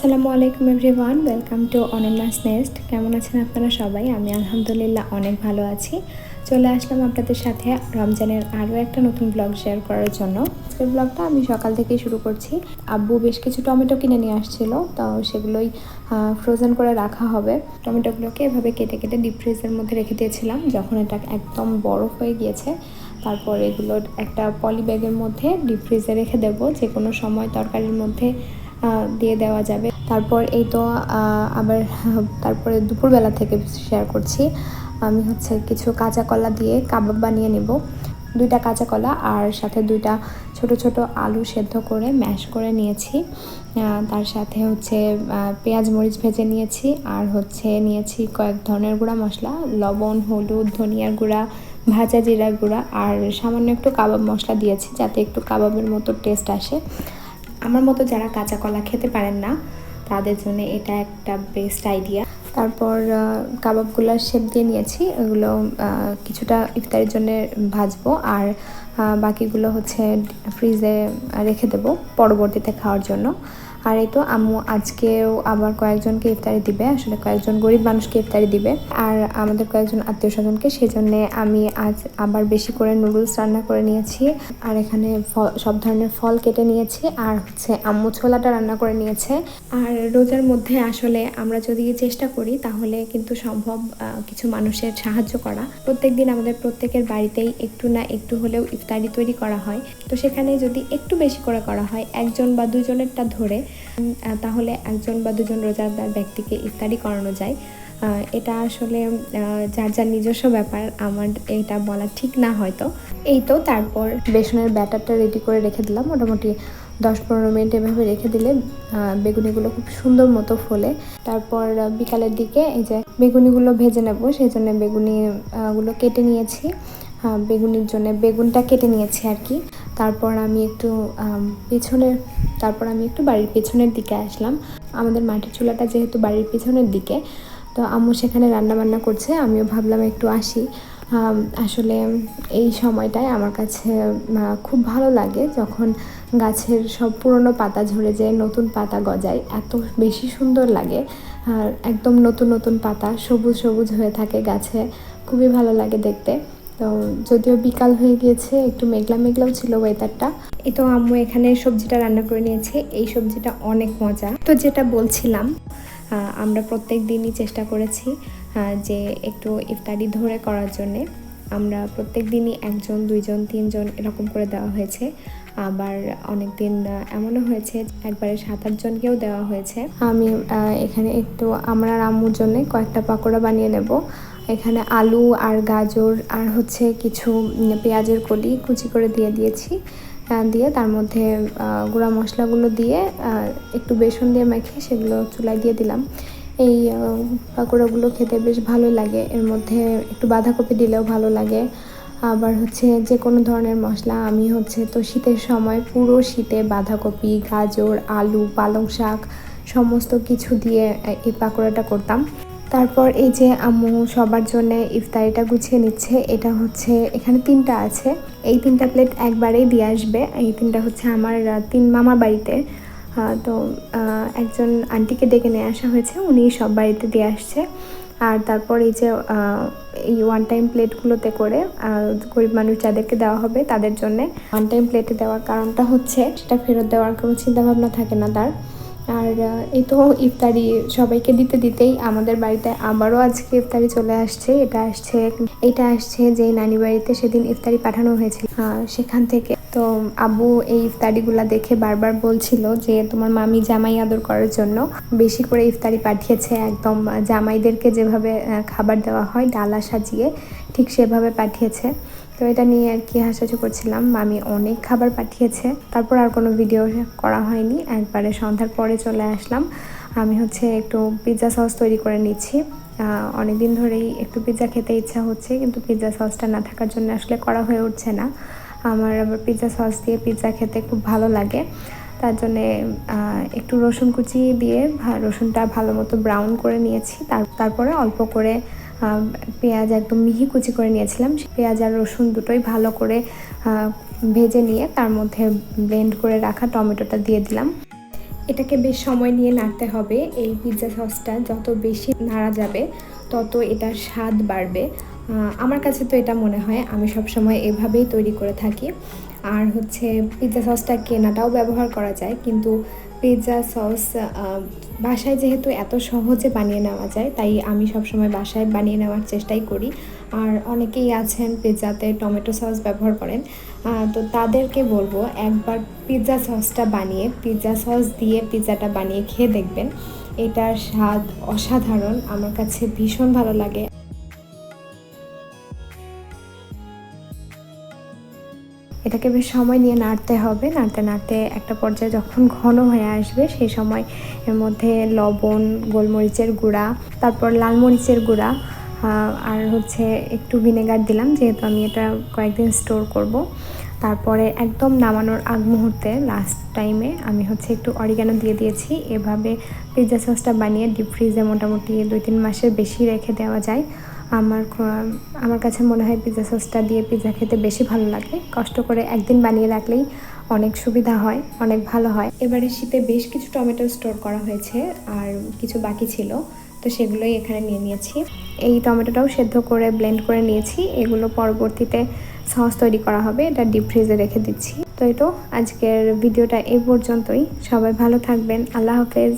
আসসালামু আলাইকুম everyone, welcome to Ananya's nest কেমন আছেন আপনারা সবাই? আমি আলহামদুলিল্লাহ অনেক ভালো আছি। চলে আসলাম আপনাদের সাথে রমজানের আরও একটা নতুন ব্লগ শেয়ার করার জন্য। আজকের ব্লগটা আমি সকাল থেকেই শুরু করছি। আব্বু বেশ কিছু টমেটো কিনে নিয়ে আসছিল, তো সেগুলোই ফ্রোজেন করে রাখা হবে। টমেটোগুলোকে এভাবে কেটে কেটে ডিপ ফ্রিজের মধ্যে রেখে দিয়েছিলাম, যখন এটা একদম বরফ হয়ে গিয়েছে। তারপর এগুলো একটা পলি ব্যাগের মধ্যে ডিপ ফ্রিজে রেখে দেবো। যে কোনো সময় তরকারির মধ্যে দিয়ে দেওয়া যাবে। তারপর এই তো আবার তারপরে দুপুরবেলা থেকে শেয়ার করছি। আমি হচ্ছে কিছু কাঁচা কলা দিয়ে কাবাব বানিয়ে নেব। দুইটা কাঁচা কলা আর সাথে দুইটা ছোট ছোট আলু সেদ্ধ করে ম্যাশ করে নিয়েছি। তার সাথে হচ্ছে পেঁয়াজ মরিচ ভেজে নিয়েছি আর হচ্ছে নিয়েছি কয়েক ধরনের গুঁড়া মশলা, লবণ, হলুদ, ধনিয়ার গুঁড়া, ভাজা জিরার গুঁড়া আর সামান্য একটু কাবাব মশলা দিয়েছি যাতে একটু কাবাবের মতো টেস্ট আসে। আমার মতো যারা কাঁচা কলা খেতে পারেন না, তাদের জন্য এটা একটা বেস্ট আইডিয়া তারপর কাবাবগুলো শেপ দিয়ে নিয়েছি, ওগুলো কিছুটা ইফতারের জন্য ভাজবো আর বাকিগুলো হচ্ছে ফ্রিজে রেখে দেবো পরবর্তীতে খাওয়ার জন্য। আর এই তো আম্মু আজকেও আবার কয়েকজনকে ইফতারি দিবে, আসলে কয়েকজন গরিব মানুষকে ইফতারি দিবে। আর আমাদের কয়েকজন আত্মীয় স্বজনকে সেই জন্য আমি আজ আবার বেশি করে নুডলস রান্না করে নিয়েছি। আর এখানে ফল- সব ধরনের ফল কেটে নিয়েছি। আর হচ্ছে আম্মু ছোলাটা রান্না করে নিয়েছে। আর রোজার মধ্যে আসলে আমরা যদি চেষ্টা করি, তাহলে কিন্তু সম্ভব কিছু মানুষের সাহায্য করা। প্রত্যেক দিন আমাদের প্রত্যেকের বাড়িতেই একটু না একটু হলেও ইফতারি তৈরি করা হয়। তো সেখানে যদি একটু বেশি করে করা হয়, একজন বা দুজনেরটা ধরে তাহলে একজন বা দুজন রোজাদার ব্যক্তিকে ইফতারি করানো যায়। এটা আসলে যার যার নিজস্ব ব্যাপার, আমার এটা বলা ঠিক না হয়তো। এই তো তারপর বেসনের ব্যাটারটা রেডি করে রেখে দিলাম। মোটামুটি দশ পনেরো মিনিট এভাবে রেখে দিলে বেগুনিগুলো খুব সুন্দর মতো ফোলে। তারপর বিকালের দিকে এই যে বেগুনিগুলো ভেজে নেব সেই জন্য বেগুনি গুলো কেটে নিয়েছি। বেগুনির জন্য বেগুনটা কেটে নিয়েছি আর কি। তারপর আমি একটু পেছনের তারপর আমি একটু বাড়ির পেছনের দিকে আসলাম। আমাদের মাটির চুলাটা যেহেতু বাড়ির পেছনের দিকে, তো আম্মু সেখানে রান্না বান্না করছে, আমিও ভাবলাম একটু আসি। আসলে এই সময়টায় আমার কাছে খুব ভালো লাগে যখন গাছের সব পুরনো পাতা ঝরে যায়, নতুন পাতা গজায়, এত বেশি সুন্দর লাগে। আর একদম নতুন নতুন পাতা সবুজ সবুজ হয়ে থাকে গাছে, খুবই ভালো লাগে দেখতে। তো যদিও বিকাল হয়ে গিয়েছে, একটু মেঘলা মেঘলাও ছিল ওয়েদারটা এই তো আম্মু এখানে সবজিটা রান্না করে নিয়েছে, এই সবজিটা অনেক মজা। তো যেটা বলছিলাম আমরা প্রত্যেক দিনই চেষ্টা করেছি যে একটু ইফতারি ধরে করার জন্যে। আমরা প্রত্যেক দিনই একজন, দুইজন, তিনজন এরকম করে দেওয়া হয়েছে। আবার অনেক দিন এমনও হয়েছে, একবারে সাত আটজনকেও দেওয়া হয়েছে। আমি এখানে একটু আমরা আম্মুর জন্য কয়েকটা পাকোড়া বানিয়ে নেব। এখানে আলু আর গাজর আর হচ্ছে কিছু পেঁয়াজের কলি কুচি করে দিয়ে দিয়েছি। দিয়ে তার মধ্যে গুঁড়া মশলাগুলো দিয়ে একটু বেসন দিয়ে মেখে সেগুলো চুলায় দিয়ে দিলাম। এই পাকোড়াগুলো খেতে বেশ ভালো লাগে। এর মধ্যে একটু বাঁধাকপি দিলেও ভালো লাগে। আবার হচ্ছে যে কোনো ধরনের মশলা, আমি হচ্ছে তো শীতের সময় পুরো শীতে বাঁধাকপি, গাজর, আলু, পালং শাক, সমস্ত কিছু দিয়ে এই পাকোড়াটা করতাম। তারপর এই যে আম্মু সবার জন্য ইফতারিটা গুছিয়ে নিচ্ছে, এটা হচ্ছে এখানে তিনটা আছে। এই তিনটা প্লেট একবারেই দিয়ে আসবে। এই তিনটা হচ্ছে আমার তিন মামা বাড়িতে। তো একজন আন্টিকে ডেকে নিয়ে আসা হয়েছে, উনি সব বাড়িতে দিয়ে আসছে। আর তারপর এই যে এই ওয়ান টাইম প্লেটগুলোতে করে গরিব মানুষ যাদেরকে দেওয়া হবে তাদের জন্য ওয়ান টাইম প্লেটে দেওয়ার কারণটা হচ্ছে, সেটা ফেরত দেওয়ার কোনো চিন্তাভাবনা থাকে না তার। আর এই তো ইফতারি সবাইকে দিতে দিতেই আমাদের বাড়িতে আবারও আজকে ইফতারি চলে আসছে। এটা আসছে এটা আসছে যে নানি বাড়িতে সেদিন ইফতারি পাঠানো হয়েছিল। সেখান থেকে তো আবু এই ইফতারিগুলা দেখে বারবার বলছিল যে তোমার মামি জামাই আদর করার জন্য বেশি করে ইফতারি পাঠিয়েছে। একদম জামাইদেরকে যেভাবে খাবার দেওয়া হয়, ডালা সাজিয়ে ঠিক সেভাবে পাঠিয়েছে। তো এটা নিয়ে আর কি হাসাহাসি করছিলাম। মামি অনেক খাবার পাঠিয়েছে। তারপর আর কোনো ভিডিও করা হয়নি। একবারে সন্ধ্যার পরে চলে আসলাম। আমি হচ্ছে একটু পিৎজা সস তৈরি করে নিচ্ছি। অনেক দিন ধরেই একটু পিৎজা খেতে ইচ্ছা হচ্ছে, কিন্তু পিৎজা সসটা না থাকার জন্য আসলে করা হয়ে উঠছে না। আমার আবার পিৎজা সস দিয়ে পিৎজা খেতে খুব ভালো লাগে। তার জন্যে একটু রসুন কুচি দিয়ে রসুনটা ভালো মতো ব্রাউন করে নিয়েছি। তার, তারপরে অল্প করে পেঁয়াজ একদম মিহি কুচি করে নিয়েছিলাম। পেঁয়াজ আর রসুন দুটোই ভালো করে ভেজে নিয়ে তার মধ্যে ব্লেন্ড করে রাখা টমেটোটা দিয়ে দিলাম। এটাকে বেশ সময় নিয়ে নাড়তে হবে। এই পিৎজা সসটা যত বেশি নাড়া যাবে, তত এটার স্বাদ বাড়বে। আমার কাছে তো এটা মনে হয়, আমি সবসময় এভাবেই তৈরি করে থাকি। আর হচ্ছে পিৎজা সসটা কেনাটাও ব্যবহার করা যায়, কিন্তু পিৎজা সস বাসায় যেহেতু এত সহজে বানিয়ে নেওয়া যায়, তাই আমি সবসময় বাসায় বানিয়ে নেওয়ার চেষ্টাই করি। আর অনেকেই আছেন পিৎজাতে টমেটো সস ব্যবহার করেন। তো তাদেরকে বলব, একবার পিৎজা সসটা বানিয়ে, পিৎজা সস দিয়ে পিৎজাটা বানিয়ে খেয়ে দেখবেন। এটার স্বাদ অসাধারণ, আমার কাছে ভীষণ ভালো লাগে। এটাকে বেশ সময় নিয়ে নাড়তে হবে। নাড়তে নাড়তে একটা পর্যায়ে যখন ঘন হয়ে আসবে, সেই সময় এর মধ্যে লবণ, গোলমরিচের গুঁড়া, তারপর লাল মরিচের গুঁড়া আর হচ্ছে একটু ভিনেগার দিলাম, যেহেতু আমি এটা কয়েকদিন স্টোর করব। তারপরে একদম নামানোর আগ মুহূর্তে লাস্ট টাইমে আমি হচ্ছে একটু অরিগানো দিয়ে দিয়েছি। এভাবে পিৎজা সসটা বানিয়ে ডিপ ফ্রিজে মোটামুটি দুই তিন মাসের বেশি রেখে দেওয়া যায়। আমার আমার কাছে মনে হয় পিৎজা সসটা দিয়ে পিৎজা খেতে বেশি ভালো লাগে। কষ্ট করে একদিন বানিয়ে রাখলেই অনেক সুবিধা হয়, অনেক ভালো হয়। এবারে শীতে বেশ কিছু টমেটো স্টোর করা হয়েছে আর কিছু বাকি ছিল, তো সেগুলোই এখানে নিয়ে নিয়েছি। এই টমেটোটাও সেদ্ধ করে ব্লেন্ড করে নিয়েছি। এগুলো পরবর্তীতে সস তৈরি করা হবে, এটা ডিপ ফ্রিজে রেখে দিচ্ছি। তো তো আজকের ভিডিওটা এই পর্যন্তই। সবাই ভালো থাকবেন। আল্লাহ হাফেজ।